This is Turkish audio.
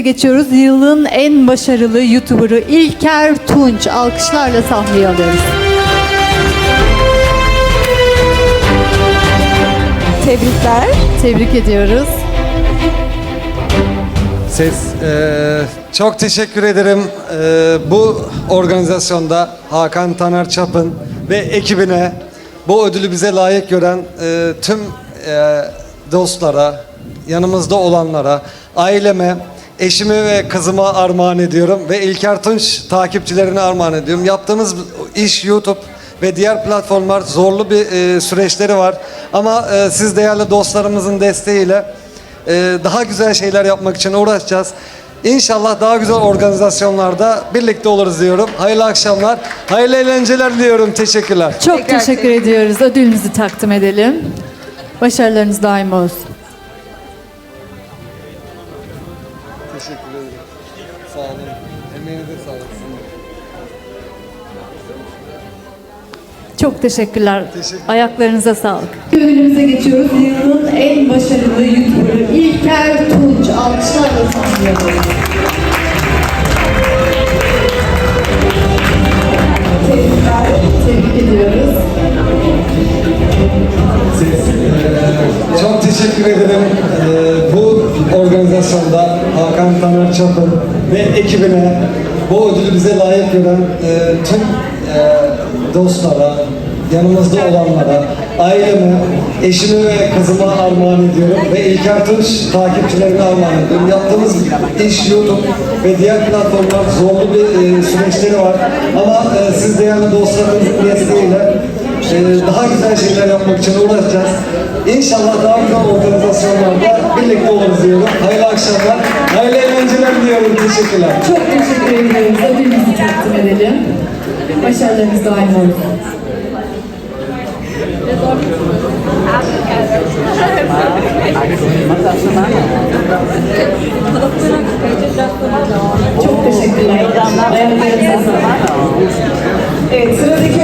ödülümüze geçiyoruz. Yılın en başarılı YouTuber'ı İlker Tunç. Alkışlarla sahneye alıyoruz. Tebrikler. Tebrik ediyoruz. Ses, eee, çok teşekkür ederim. Eee, bu organizasyonda Hakan Taner Çapın ve ekibine bu ödülü bize layık gören eee, tüm eee, dostlara, yanımızda olanlara, aileme, eşime ve kızıma armağan ediyorum ve İlker Tunç takipçilerine armağan ediyorum. Yaptığımız iş YouTube ve diğer platformlar zorlu bir eee, süreçleri var. Ama eee, siz değerli dostlarımızın desteğiyle ee, daha güzel şeyler yapmak için uğraşacağız. İnşallah daha güzel organizasyonlarda birlikte oluruz diyorum. Hayırlı akşamlar, hayırlı eğlenceler diliyorum. Teşekkürler. Çok Tekrar teşekkür ediyoruz. Ödülünüzü takdim edelim. Başarılarınız daim olsun. Teşekkür ederim. Sağ olun. Emeğinize sağlık. Çok teşekkürler. Teşekkür- Ayaklarınıza sağlık. Ödülümüze geçiyoruz. Yılın en başarılı YouTuber'ı İlker Tunç. Alkışlarla sahneye alıyoruz. Tebrikler. Tebrik ediyoruz. Çok teşekkür ederim. Organizasyonda Hakan Taner Çapın ve ekibine bu ödülü bize layık gören e, tüm e, dostlara, yanımızda olanlara, aileme, eşime ve kızıma armağan ediyorum ve İlker Tunç takipçilerine armağan ediyorum. Yaptığımız iş YouTube ve diğer platformlar zorlu bir e, süreçleri var ama e, siz değerli dostlarınızın desteğiyle ee, daha güzel şeyler yapmak için uğraşacağız. İnşallah daha güzel organizasyonlarda birlikte oluruz diyorum. Hayırlı akşamlar, hayırlı eğlenceler diliyorum. Teşekkürler. Çok teşekkür ediyoruz. Ödülünüzü takdim edelim. Başarılarınız daim olsun. Çok teşekkürler. Evet sıradaki